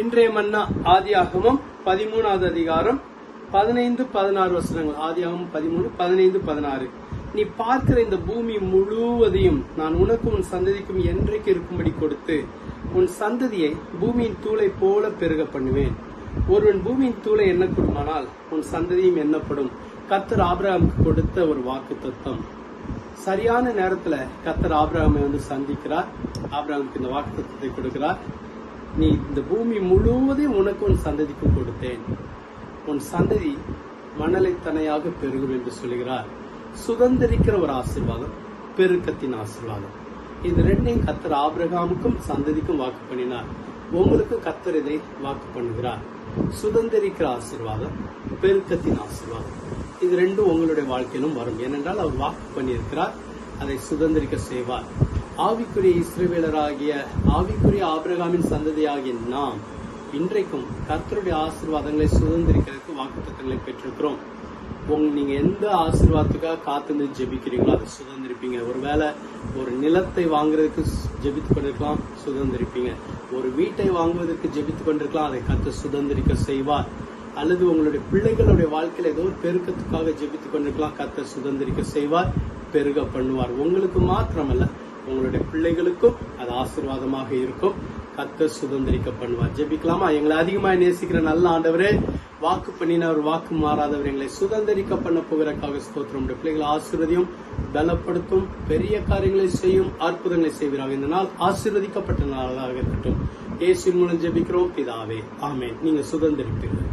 இன்றைய மன்னா ஆதியாகமம் பதிமூணாவது அதிகாரம் பதினைந்து பதினாறு வசனங்கள். ஆதியாகமம் பதிமூணு பதினைந்து பதினாறு. நீ பார்க்கிற இந்த பூமி முழுவதையும் நான் உனக்கும் உன் சந்ததிக்கும் என்றைக்கு இருக்கும்படி கொடுத்து உன் சந்ததியை பூமியின் தூளை போல பெருக பண்ணுவேன். ஒருவன் பூமியின் தூளை எண்ணக்கூடுமானால் உன் சந்ததியும் எண்ணப்படும். கத்தர் ஆபிரகாமுக்கு கொடுத்த ஒரு வாக்கு தத்துவம் சரியான நேரத்துல கத்தர் ஆபிரகாமை வந்து சந்திக்கிறார். ஆபிரகாமுக்கு இந்த வாக்கு தத்துவத்தை கொடுக்கிறார். நீ இந்த பூமி முழுவதையும் உனக்கு உன் சந்ததிக்கும் கொடுத்தேன். உன் சந்ததி மணலை தனையாக பெருகும் என்று சொல்கிறார். சுதந்திரிக்கிற ஒரு ஆசீர்வாதம் பெருக்கத்தின் ஆசீர்வாதம். இது ரெண்டையும் கத்தர் ஆபிரகாமுக்கும் சந்ததிக்கும் வாக்கு பண்ணினார். உங்களுக்கு கத்தர் இதை வாக்கு பண்ணுகிறார். சுதந்திரிக்கிற ஆசீர்வாதம் பெருக்கத்தின் ஆசீர்வாதம். இது ரெண்டும் உங்களுடைய வாழ்க்கையிலும் வரும். ஏனென்றால் அவர் வாக்கு பண்ணியிருக்கிறார் அதை சுதந்திரிக்க செய்வார். ஆவிக்குரிய இஸ்ரவேலராகிய ஆவிக்குரிய ஆபிரகாமின் சந்ததியாகிய நாம் இன்றைக்கும் கர்த்தருடைய ஆசீர்வாதங்களை சுதந்திரிக்கிறதுக்கு வாக்குத்தங்களை பெற்றிருக்கிறோம். உங்க நீங்க எந்த ஆசீர்வாதத்துக்காக காத்திருந்து ஜெபிக்கிறீங்களோ அதை சுதந்திரிப்பீங்க. ஒருவேளை ஒரு நிலத்தை வாங்குறதுக்கு ஜெபித்து கொண்டிருக்கலாம் சுதந்திரிப்பீங்க. ஒரு வீட்டை வாங்குவதற்கு ஜெபித்து கொண்டிருக்கலாம் அதை கத்து சுதந்திரிக்க செய்வார். அல்லது உங்களுடைய பிள்ளைகளுடைய வாழ்க்கையில ஏதோ ஒரு பெருக்கத்துக்காக ஜெபித்து கொண்டிருக்கலாம் கத்த சுதந்திரிக்க செய்வார் பெருக பண்ணுவார். உங்களுக்கு மாத்திரமல்ல உங்களுடைய பிள்ளைகளுக்கும் அது ஆசீர்வாதமாக இருக்கும். கத்த சுதந்திரிக்க பண்ணுவார் ஜெபிக்கலாமா? எங்களை அதிகமாக நேசிக்கிற நல்ல ஆண்டவரே வாக்கு பண்ணினவர் வாக்கு மாறாதவர் எங்களை சுதந்திரிக்க பண்ண போகிறக்காக ஸ்தோத்திரம். பிள்ளைகளை ஆசீர்வதியும் பலப்படுத்தும் பெரிய காரியங்களை செய்யும் அற்புதங்களை செய்வீராக. இந்த நாள் ஆசீர்வதிக்கப்பட்ட நாளாக இருக்கட்டும். ஏசி மூலம் ஜெபிக்கிறோம். பிதாவே ஆமே நீங்க சுதந்திரிப்பீர்கள்.